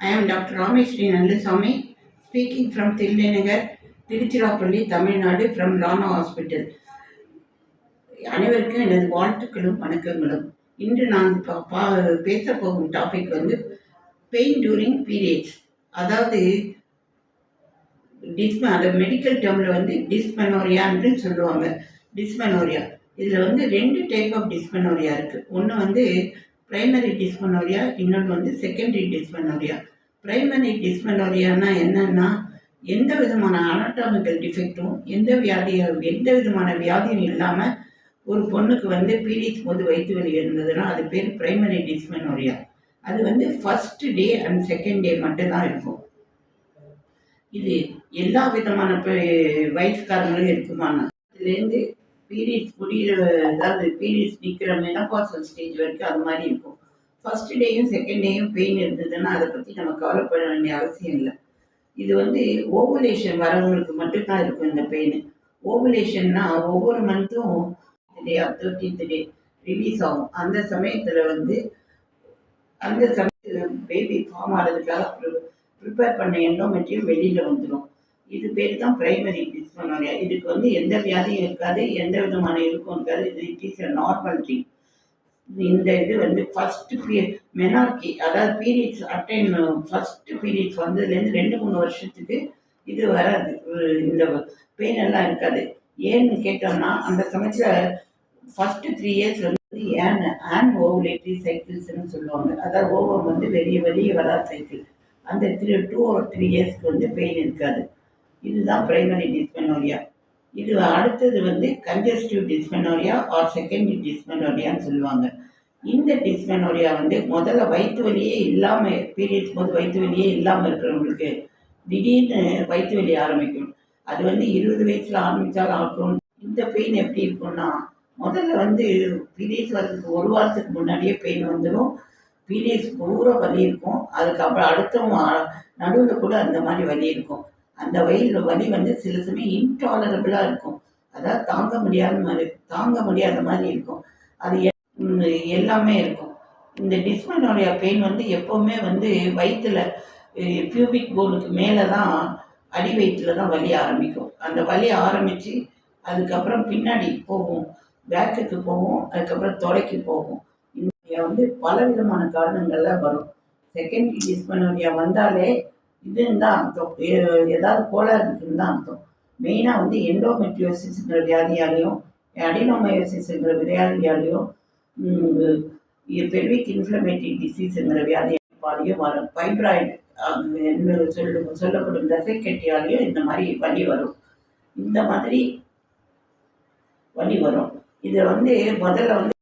I am doctor Rameswari Nallasamy speaking from Thillainagar Tiruchirappalli Tamil Nadu from Rana hospital அனைவருக்கும் எனது வாழ்த்துக்களும் வணக்கங்களும். இன்று நான் பா- பா- பேச போகும் டாபிக் வந்து பெயின் டூரிங் பீரியட்ஸ் அதாவது டிஸ்ம அந்த மெடிக்கல் டேர்மில் வந்து டிஸ்மெனோரியான்னு சொல்லுவாங்க. டிஸ்மெனோரியா இதில் வந்து ரெண்டு டைப் ஆஃப் டிஸ்மெனோரியா இருக்குது ஒன்று வந்து ப்ரைமரி டிஸ்மெனோரியா இன்னொன்று வந்து செகண்டரி டிஸ்மெனோரியா ப்ரைமரி டிஸ்மெனோரியானா என்னன்னா எந்த விதமான அனாட்டாமிக்கல் டிஃபெக்ட்டும் எந்த வியாதிய எந்த விதமான வியாதியும் இல்லாமல் ஒரு பொண்ணுக்கு வந்து பீரியட்ஸ் போது வயிற்று வலி இருந்ததுன்னா அது பேர் பிரைமரி டிஸ்மெனோரியா அது வந்து first day and second day மட்டும்தான் இருக்கும். இது எல்லா விதமான வயசுக்காரங்களும் இருக்குமானா இதுலேருந்து பீரியட்ஸ் முடிகிற அதாவது பீரியட்ஸ் நிற்கிற மெனபாசல் ஸ்டேஜ் வரைக்கும் அது மாதிரி இருக்கும். ஃபர்ஸ்ட் டேயும் செகண்ட் டேயும் பெயின் இருந்ததுன்னா அதை பற்றி நம்ம கவலைப்பட வேண்டிய அவசியம் இல்லை. இது வந்து ஓவுலேஷன் வரவங்களுக்கு மட்டும்தான் இருக்கும் இந்த பெயின் ஓவுலேஷன்னா ஒவ்வொரு மந்த்தும் டே தேர்ட்டீன்த் டே ரிலீஸ் ஆகும். அந்த சமயத்தில் வந்து அந்த சமயத்தில் பேபி ஃபார்ம் ஆகிறதுக்காக ப்ரிப்பேர் பண்ண எண்டோமெட்ரியும் வெளியில் வந்துடும் இது பேர் தான் பிரைமரி டிஸ்மனோரியா இதுக்கு வந்து எந்த வியாதியும் இருக்காது எந்த விதமான இருக்கும் இருக்காது. இது it is a normal thing இந்த இது வந்து ஃபர்ஸ்ட் பீ மெனார்கி அதாவது பீரியட்ஸ் அட்டைன் ஃபர்ஸ்ட் பீரியட்ஸ் வந்ததுலேருந்து ரெண்டு மூணு வருஷத்துக்கு இது வராது. இந்த பெயின் எல்லாம் இருக்காது. ஏன்னு கேட்டோம்னா அந்த சமயத்தில் ஃபர்ஸ்ட் த்ரீ இயர்ஸ் வந்து ஏன் ஆன் ஓவுலேட்டரி சைக்கிள்ஸ்னு சொல்லுவாங்க. அதாவது ஓவர் வந்து வெளியே வெளியே வரா சைக்கிள் அந்த த்ரீ டூ ஒரு த்ரீ இயர்ஸ்க்கு வந்து பெயின் இருக்காது. இதுதான் பிரைமரி டிஸ்மெனோரியா இது அடுத்தது வந்து கன்ஜஸ்டிவ் டிஸ்மெனோரியா ஆர் செகண்டரி டிஸ்மெனோரியான்னு சொல்லுவாங்க. இந்த டிஸ்மெனோரியா வந்து முதல்ல வயிற்று வலியே இல்லாமல் பீரியட்ஸ் போது வயிற்று வலியே இல்லாமல் இருக்கிறவங்களுக்கு திடீர்னு வயிற்று வலி ஆரம்பிக்கும். அது வந்து இருபது வயசில் ஆரம்பித்தாலும் ஆகும். இந்த பெயின் எப்படி இருக்கும்னா முதல்ல வந்து பீரியட்ஸ் வர்றதுக்கு ஒரு வாரத்துக்கு முன்னாடியே பெயின் வந்துடும் பீரியட்ஸ் பூரா வலி இருக்கும். அதுக்கப்புறம் அடுத்தவங்க நடுவில் கூட அந்த மாதிரி வலி இருக்கும். அந்த வயிறு வலி வந்து சில சமயம் இன்டாலரபிளாக இருக்கும். அதாவது தாங்க முடியாத மாதிரி தாங்க முடியாத மாதிரி இருக்கும். அது எ- எல்லாமே இருக்கும். இந்த டிஸ்மனோடைய பெயின் வந்து எப்போவுமே வந்து வயிற்றில் பியூபிக் போனுக்கு மேலே தான் அடி வயிற்றுல தான் வலி ஆரம்பிக்கும். அந்த வலி ஆரம்பித்து அதுக்கப்புறம் பின்னாடி போகும். பேக்குக்கு போகும் அதுக்கப்புறம் தொலைக்கு போகும். இந்த வந்து பல விதமான காரணங்கள்ல வரும். செகண்ட் டிஸ்மெனோரியா வந்தாலே இதுன்னு தான் அர்த்தம். ஏதாவது கோளாறு இருக்குன்னு தான் அர்த்தம். மெயினாக வந்து எண்டோமெட்ரியோசிஸ்ங்கிற வியாதியாலையும் அடினோமயோசிஸ்ங்கிற வியாதியாலையும் பெல்விக் இன்ஃப்ளமேட்டிக் டிசீஸுங்கிற வியாதியாலையும் வரும் ஃபைப்ராய்டு என்று சொல்லு சொல்லப்படும் தசைக்கட்டியாலையும் இந்த மாதிரி வலி வரும். இந்த மாதிரி வலி வரும். இதை வந்து முதல்ல வந்து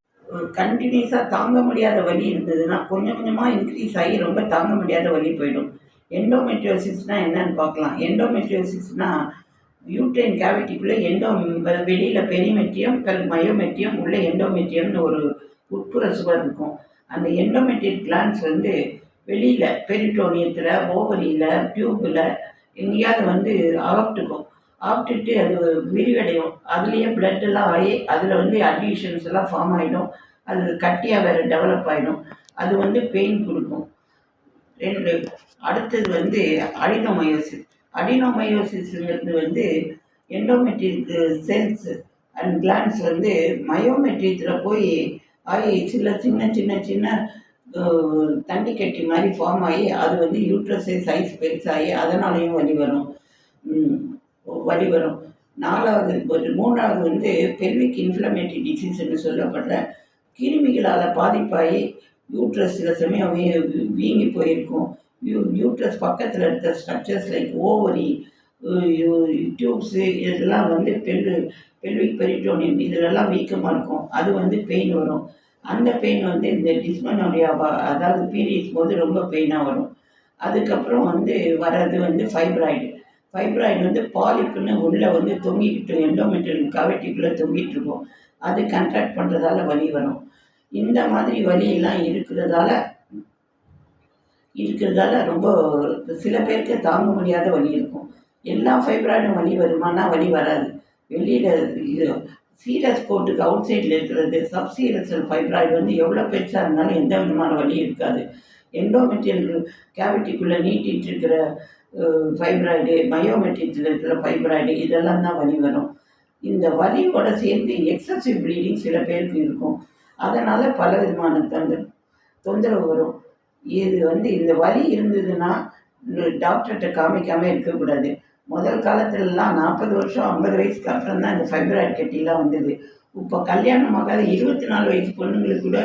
கண்டினியூஸாக தாங்க முடியாத வலி இருந்ததுன்னா கொஞ்சம் கொஞ்சமாக இன்க்ரீஸ் ஆகி ரொம்ப தாங்க முடியாத வலி போயிடும். எண்டோமெட்ரியோசிஸ்னால் என்னன்னு பார்க்கலாம். எண்டோமெட்ரியோசிஸ்னால் யூட்ரைன் கேவிட்டிக்குள்ளே எண்டோ வெளியில் பெரிமெட்ரியம் பிறகு மயோமெட்ரியம் உள்ள எண்டோமெட்ரியம்னு ஒரு உட்புற சுவர் இருக்கும். அந்த எண்டோமெட்ரியல் கிளான்ஸ் வந்து வெளியில் பெரிட்டோனியத்தில் ஓவரியில் டியூப்பில் எங்கேயாவது வந்து ஆப்ட்டுக்கும் ஆப்ட்டுட்டு அது விரிவடையும். அதுலேயே blood எல்லாம் ஆகி அதில் வந்து அட்யூஷன்ஸ் எல்லாம் ஃபார்ம் ஆகிடும் அது கட்டியாக வேறு டெவலப் ஆகிடும் அது வந்து பெயின் கொடுக்கும். ரெண்டு. அடுத்தது வந்து அடினோமயோசிஸ். அடினோமயோசிஸ்ங்கிறது வந்து எண்டோமெட்ரிக் செல்ஸ் அண்ட் கிளான்ஸ் வந்து மயோமெட்ரியத்தில் போய் ஆகி சில சின்ன சின்ன சின்ன தண்ணி கட்டி மாதிரி ஃபார்ம் ஆகி அது வந்து யூட்ரஸை சைஸ் பெருசாகி அதனாலையும் வழி வரும். வழி வரும். நாலாவது ஒரு மூணாவது வந்து பெல்விக் இன்ஃப்ளமேட்டரி டிசீஸ்ன்னு சொல்லப்படுற கிருமிகளால் பாதிப்பாகி யூட்ரஸ் சில சமயம் வீ- வீங்கி போயிருக்கும். யூ யூட்ரஸ் பக்கத்தில் இருக்க ஸ்ட்ரக்சர்ஸ் லைக் ஓவரி டியூப்ஸு இதெல்லாம் வந்து பெல்லு பெல்விக் பெரிட்டோனியம் இதிலெல்லாம் வீக்கமாக இருக்கும். அது வந்து பெயின் வரும். அந்த பெயின் வந்து இந்த டிஸ்மனோரியா அதாவது பீரியட்ஸ் போது ரொம்ப பெயினாக வரும். அதுக்கப்புறம் வந்து வர்றது வந்து ஃபைப்ராய்டு ஃபைப்ராய்டு வந்து பாலிப்புன்னு உள்ளே வந்து தொங்கிக்கிட்டு எண்டோமெட்ரியல் கவட்டிக்குள்ளே தொங்கிட்டு இருக்கும். அது கண்ட்ராக்ட் பண்ணுறதால வலி வரும். இந்த மாதிரி வலியெல்லாம் இருக்கிறதால இருக்கிறதால ரொம்ப சில பேருக்கு தாங்க முடியாத வலி இருக்கும். எல்லா ஃபைப்ராய்டும் வலி வருமானா வலி வராது. வெளியில் சீரஸ் கோட்டுக்கு அவுட் சைடில் இருக்கிறது சப்சீரசல் ஃபைப்ராய்டு வந்து எவ்வளோ பெருசாக இருந்தாலும் எந்த விதமான வலி இருக்காது. எண்டோமெட்ரியல் கேவிட்டிக்குள்ளே நீட்டிகிட்டு இருக்கிற ஃபைப்ராய்டு மயோமெட்ரியத்தில் இருக்கிற ஃபைப்ராய்டு இதெல்லாம் தான் வலி வரும். இந்த வலியோட சேர்ந்து எக்ஸசிவ் ப்ளீடிங் சில பேருக்கு இருக்கும். அதனால் பல விதமான தொந்தரவு தொந்தரவு வரும். இது வந்து இந்த வலி இருந்ததுன்னா டாக்டர்கிட்ட காமிக்காமல் இருக்கக்கூடாது முதல் காலத்துலலாம் நாற்பது வருஷம் ஐம்பது வயசுக்கு அப்புறம் தான் இந்த ஃபைப்ராய்டு கட்டிலாம் வந்தது. இப்போ கல்யாணம் ஆகாத இருபத்தி நாலு வயசு பொண்ணுங்களுக்கு கூட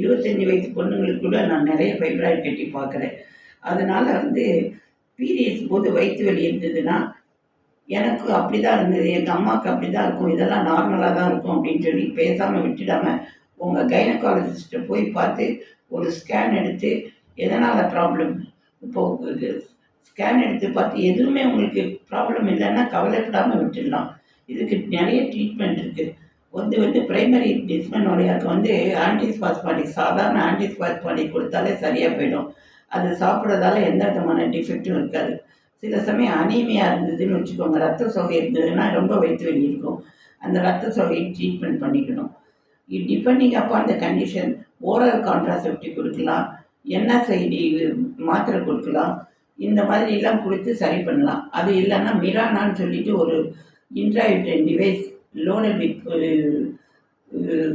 இருபத்தஞ்சி வயசு பொண்ணுங்களுக்கு கூட நான் நிறைய ஃபைப்ராய்டு கட்டி பார்க்குறேன். அதனால் வந்து பீரியட்ஸ் போது வயிற்று வலி இருந்ததுன்னா எனக்கு அப்படி தான் இருந்தது. எங்கள் அம்மாவுக்கு அப்படி தான் இருக்கும். இதெல்லாம் நார்மலாக தான் இருக்கும் அப்படின்னு சொல்லி பேசாமல் விட்டுடாம உங்கள் கைனகாலஜிஸ்ட்டை போய் பார்த்து ஒரு ஸ்கேன் எடுத்து எதனால் ப்ராப்ளம் இப்போது ஸ்கேன் எடுத்து பார்த்து எதுவுமே உங்களுக்கு ப்ராப்ளம் இல்லைன்னா கவலைப்படாமல் விட்டுடலாம். இதுக்கு நிறைய ட்ரீட்மெண்ட் இருக்குது வந்து வந்து பிரைமரி டிஸ்மெனோரியாவுக்கு வந்து ஆன்டிஸ்பாஸ்பாடிக் சாதாரண ஆன்டிஸ்பாஸ்பாடிக் கொடுத்தாலே சரியாக போயிடும். அது சாப்பிட்றதால எந்த விதமான டிஃபெக்டும் இருக்காது. சில சமயம் அனீமியா இருந்ததுன்னு வச்சுக்கோங்க. ரத்த சோகை இருந்ததுன்னா ரொம்ப வயிற்று வலி இருக்கும். அந்த ரத்த சோகையை ட்ரீட்மெண்ட் பண்ணிக்கணும். Depending upon the condition oral contraceptive கொடுக்கலாம் என்எஸ்ஐடி மாத்திரை கொடுக்கலாம் இந்த மாதிரி எல்லாம் கொடுத்து சரி பண்ணலாம். அது இல்லைன்னா மிரானான்னு சொல்லிட்டு ஒரு இன்ட்ராயூட்டன் டிவைஸ் லோனல் வித்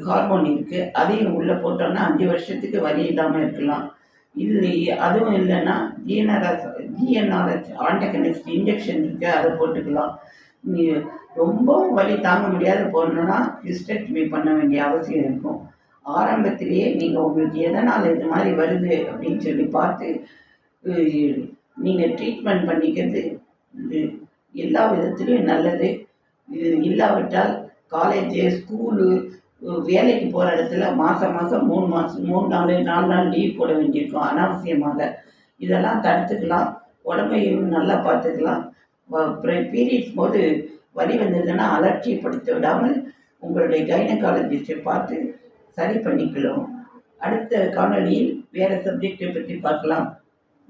ஹார்மோன் இருக்குது அதையும் உள்ளே போட்டோம்னா அஞ்சு வருஷத்துக்கு வலி இல்லாமல் இருக்கலாம். இது அதுவும் இல்லைன்னா ஜிஎன்ஆர்எஸ் ஜிஎன்ஆர்எஸ் ஆண்டகனிஸ்ட் இன்ஜெக்ஷன் இருக்குது அதை போட்டுக்கலாம். நீ ரொம்பவும் வலி தாங்க முடியாத போடணும்னா ஹிஸ்டெக்டமி பண்ண வேண்டிய அவசியம் இருக்கும். ஆரம்பத்திலேயே நீங்கள் உங்களுக்கு எதனால் இது மாதிரி வருது அப்படின்னு சொல்லி பார்த்து நீங்கள் ட்ரீட்மெண்ட் பண்ணிக்கிறது இது எல்லா விதத்துலேயும் நல்லது. இது இல்லாவிட்டால் காலேஜு ஸ்கூலு வேலைக்கு போகிற இடத்துல மாதம் மாதம் மூணு மாதம் மூணு நாள் நாலு நாள் லீவ் போட வேண்டியிருக்கும் அனாவசியமாக. இதெல்லாம் தடுத்துக்கலாம். உடம்பையும் நல்லா பார்த்துக்கலாம். பீரியட்ஸ் போது வலி வந்ததுன்னா அலட்சியப்படுத்த விடாமல் உங்களுடைய கைனகாலஜிஸ்டை பார்த்து சரி பண்ணிக்கலாம் அடுத்த காணொலியில் வேறு சப்ஜெக்டை பற்றி பார்க்கலாம்.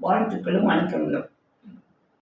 வாழ்த்துக்களும் வணக்கங்களும்.